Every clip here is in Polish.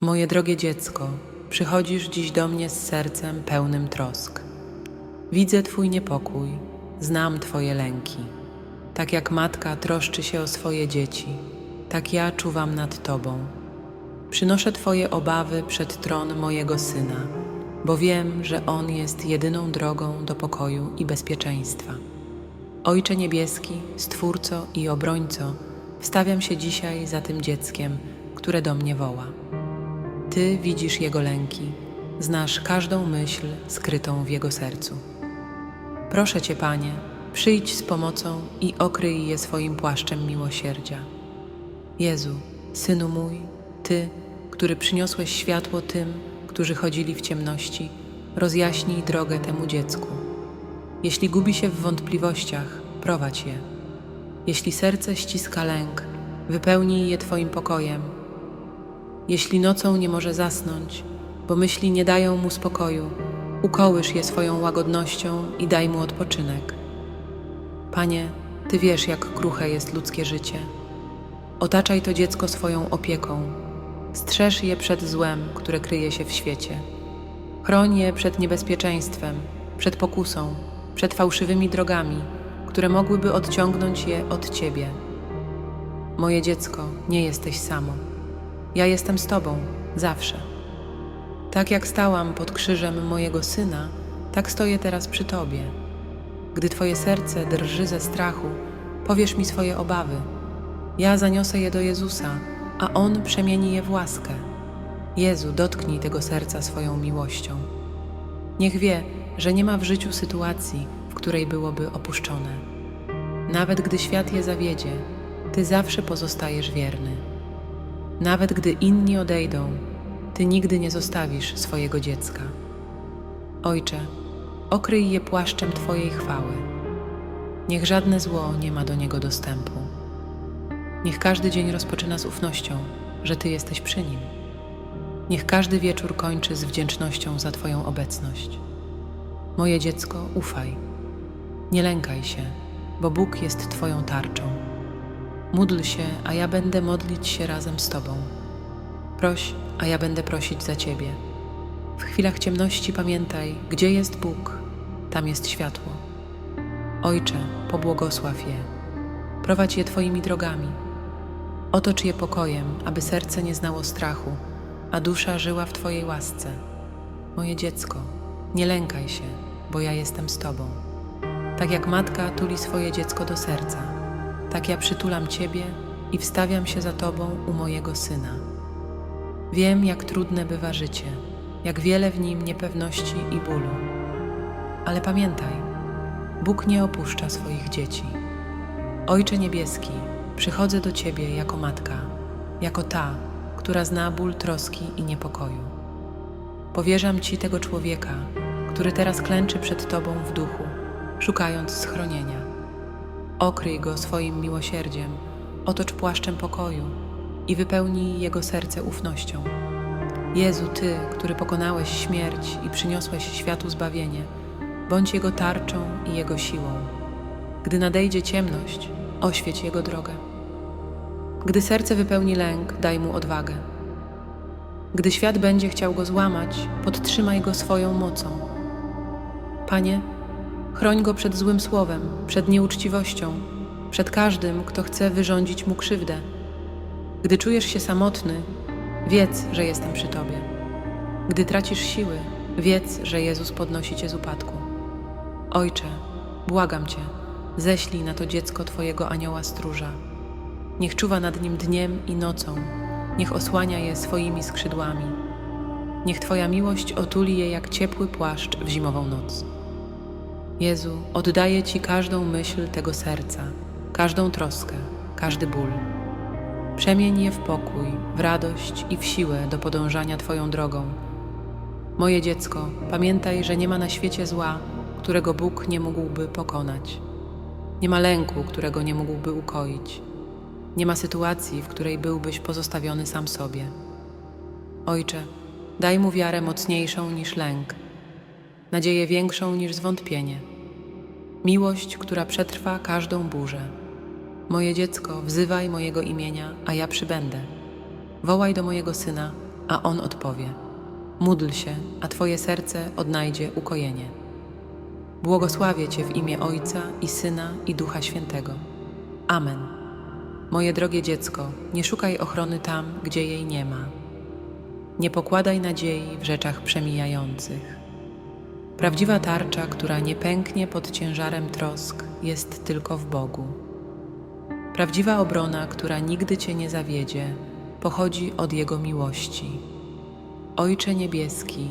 Moje drogie dziecko, przychodzisz dziś do mnie z sercem pełnym trosk. Widzę Twój niepokój, znam Twoje lęki. Tak jak matka troszczy się o swoje dzieci, tak ja czuwam nad Tobą. Przynoszę Twoje obawy przed tron mojego syna, bo wiem, że On jest jedyną drogą do pokoju i bezpieczeństwa. Ojcze Niebieski, Stwórco i Obrońco, wstawiam się dzisiaj za tym dzieckiem, które do mnie woła. Ty widzisz jego lęki, znasz każdą myśl skrytą w jego sercu. Proszę Cię, Panie, przyjdź z pomocą i okryj je swoim płaszczem miłosierdzia. Jezu, Synu mój, Ty, który przyniosłeś światło tym, którzy chodzili w ciemności, rozjaśnij drogę temu dziecku. Jeśli gubi się w wątpliwościach, prowadź je. Jeśli serce ściska lęk, wypełnij je Twoim pokojem jeśli nocą nie może zasnąć, bo myśli nie dają mu spokoju, ukołysz je swoją łagodnością i daj mu odpoczynek. Panie, Ty wiesz, jak kruche jest ludzkie życie. Otaczaj to dziecko swoją opieką. Strzeż je przed złem, które kryje się w świecie. Chroń je przed niebezpieczeństwem, przed pokusą, przed fałszywymi drogami, które mogłyby odciągnąć je od Ciebie. Moje dziecko, nie jesteś samo. Ja jestem z Tobą, zawsze. Tak jak stałam pod krzyżem mojego syna, tak stoję teraz przy Tobie. Gdy Twoje serce drży ze strachu, powiesz mi swoje obawy. Ja zaniosę je do Jezusa, a On przemieni je w łaskę. Jezu, dotknij tego serca swoją miłością. Niech wie, że nie ma w życiu sytuacji, w której byłoby opuszczone. Nawet gdy świat je zawiedzie, Ty zawsze pozostajesz wierny. Nawet gdy inni odejdą, Ty nigdy nie zostawisz swojego dziecka. Ojcze, okryj je płaszczem Twojej chwały. Niech żadne zło nie ma do niego dostępu. Niech każdy dzień rozpoczyna z ufnością, że Ty jesteś przy nim. Niech każdy wieczór kończy z wdzięcznością za Twoją obecność. Moje dziecko, ufaj. Nie lękaj się, bo Bóg jest Twoją tarczą. Módl się, a ja będę modlić się razem z Tobą. Proś, a ja będę prosić za Ciebie. W chwilach ciemności pamiętaj, gdzie jest Bóg, tam jest światło. Ojcze, pobłogosław je. Prowadź je Twoimi drogami. Otocz je pokojem, aby serce nie znało strachu, a dusza żyła w Twojej łasce. Moje dziecko, nie lękaj się, bo ja jestem z Tobą. Tak jak matka tuli swoje dziecko do serca, tak ja przytulam Ciebie i wstawiam się za Tobą u mojego syna. Wiem, jak trudne bywa życie, jak wiele w nim niepewności i bólu. Ale pamiętaj, Bóg nie opuszcza swoich dzieci. Ojcze Niebieski, przychodzę do Ciebie jako matka, jako ta, która zna ból troski i niepokoju. Powierzam Ci tego człowieka, który teraz klęczy przed Tobą w duchu, szukając schronienia. Okryj go swoim miłosierdziem, otocz płaszczem pokoju i wypełnij jego serce ufnością. Jezu, Ty, który pokonałeś śmierć i przyniosłeś światu zbawienie, bądź jego tarczą i jego siłą. Gdy nadejdzie ciemność, oświeć jego drogę. Gdy serce wypełni lęk, daj mu odwagę. Gdy świat będzie chciał go złamać, podtrzymaj go swoją mocą. Panie, Chroń go przed złym słowem, przed nieuczciwością, przed każdym, kto chce wyrządzić mu krzywdę. Gdy czujesz się samotny, wiedz, że jestem przy tobie. Gdy tracisz siły, wiedz, że Jezus podnosi cię z upadku. Ojcze, błagam cię, ześlij na to dziecko twojego anioła stróża. Niech czuwa nad nim dniem i nocą, niech osłania je swoimi skrzydłami. Niech Twoja miłość otuli je jak ciepły płaszcz w zimową noc. Jezu, oddaję Ci każdą myśl tego serca, każdą troskę, każdy ból. Przemień je w pokój, w radość i w siłę do podążania Twoją drogą. Moje dziecko, pamiętaj, że nie ma na świecie zła, którego Bóg nie mógłby pokonać. Nie ma lęku, którego nie mógłby ukoić. Nie ma sytuacji, w której byłbyś pozostawiony sam sobie. Ojcze, daj mu wiarę mocniejszą niż lęk nadzieję większą niż zwątpienie, miłość, która przetrwa każdą burzę. Moje dziecko, wzywaj mojego imienia, a ja przybędę. Wołaj do mojego syna, a On odpowie: Módl się, a Twoje serce odnajdzie ukojenie. Błogosławię Cię w imię Ojca i Syna i Ducha Świętego. Amen. Moje drogie dziecko, nie szukaj ochrony tam, gdzie jej nie ma. Nie pokładaj nadziei w rzeczach przemijających. Prawdziwa tarcza, która nie pęknie pod ciężarem trosk, jest tylko w Bogu. Prawdziwa obrona, która nigdy Cię nie zawiedzie, pochodzi od Jego miłości. Ojcze Niebieski,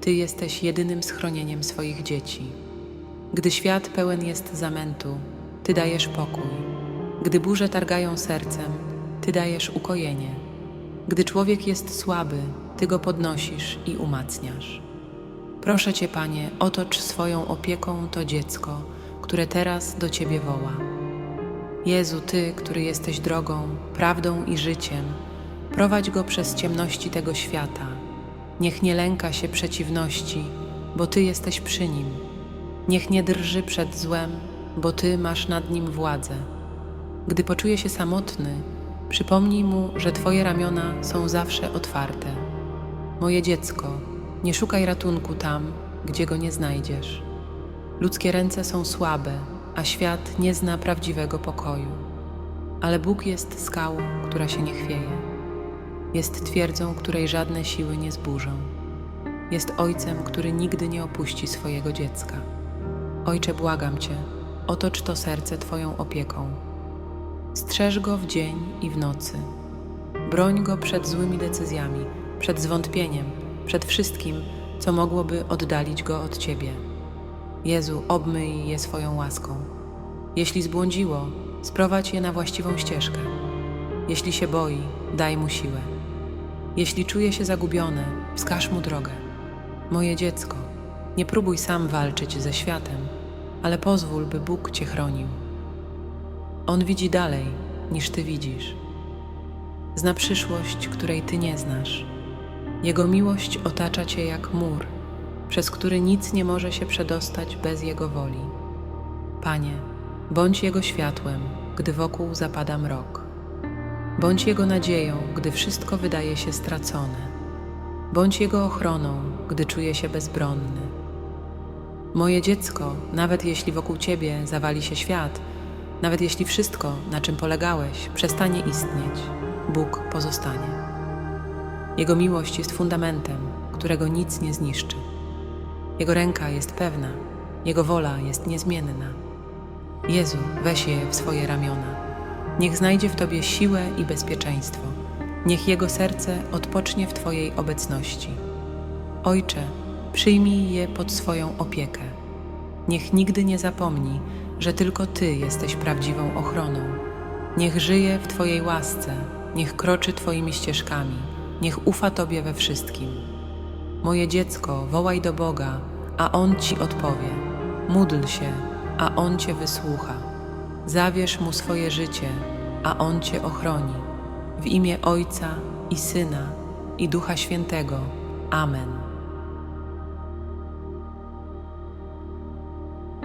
Ty jesteś jedynym schronieniem swoich dzieci. Gdy świat pełen jest zamętu, Ty dajesz pokój. Gdy burze targają sercem, Ty dajesz ukojenie. Gdy człowiek jest słaby, Ty go podnosisz i umacniasz. Proszę Cię, Panie, otocz swoją opieką to dziecko, które teraz do Ciebie woła. Jezu, Ty, który jesteś drogą, prawdą i życiem, prowadź go przez ciemności tego świata. Niech nie lęka się przeciwności, bo Ty jesteś przy nim. Niech nie drży przed złem, bo Ty masz nad nim władzę. Gdy poczuje się samotny, przypomnij mu, że Twoje ramiona są zawsze otwarte. Moje dziecko, nie szukaj ratunku tam, gdzie go nie znajdziesz. Ludzkie ręce są słabe, a świat nie zna prawdziwego pokoju. Ale Bóg jest skałą, która się nie chwieje. Jest twierdzą, której żadne siły nie zburzą. Jest ojcem, który nigdy nie opuści swojego dziecka. Ojcze, błagam Cię, otocz to serce Twoją opieką. Strzeż go w dzień i w nocy. Broń go przed złymi decyzjami, przed zwątpieniem, przed wszystkim, co mogłoby oddalić go od Ciebie. Jezu, obmyj je swoją łaską. Jeśli zbłądziło, sprowadź je na właściwą ścieżkę. Jeśli się boi, daj mu siłę. Jeśli czuje się zagubione, wskaż mu drogę. Moje dziecko, nie próbuj sam walczyć ze światem, ale pozwól, by Bóg Cię chronił. On widzi dalej, niż Ty widzisz. Zna przyszłość, której Ty nie znasz. Jego miłość otacza Cię jak mur, przez który nic nie może się przedostać bez Jego woli. Panie, bądź Jego światłem, gdy wokół zapada mrok. Bądź Jego nadzieją, gdy wszystko wydaje się stracone. Bądź Jego ochroną, gdy czuje się bezbronny. Moje dziecko, nawet jeśli wokół Ciebie zawali się świat, nawet jeśli wszystko, na czym polegałeś, przestanie istnieć, Bóg pozostanie. Jego miłość jest fundamentem, którego nic nie zniszczy. Jego ręka jest pewna, Jego wola jest niezmienna. Jezu, weź je w swoje ramiona. Niech znajdzie w Tobie siłę i bezpieczeństwo. Niech Jego serce odpocznie w Twojej obecności. Ojcze, przyjmij je pod swoją opiekę. Niech nigdy nie zapomni, że tylko Ty jesteś prawdziwą ochroną. Niech żyje w Twojej łasce, niech kroczy Twoimi ścieżkami, niech ufa Tobie we wszystkim. Moje dziecko, wołaj do Boga, a On Ci odpowie. Módl się, a On Cię wysłucha. Zawierz Mu swoje życie, a On Cię ochroni. W imię Ojca i Syna i Ducha Świętego. Amen.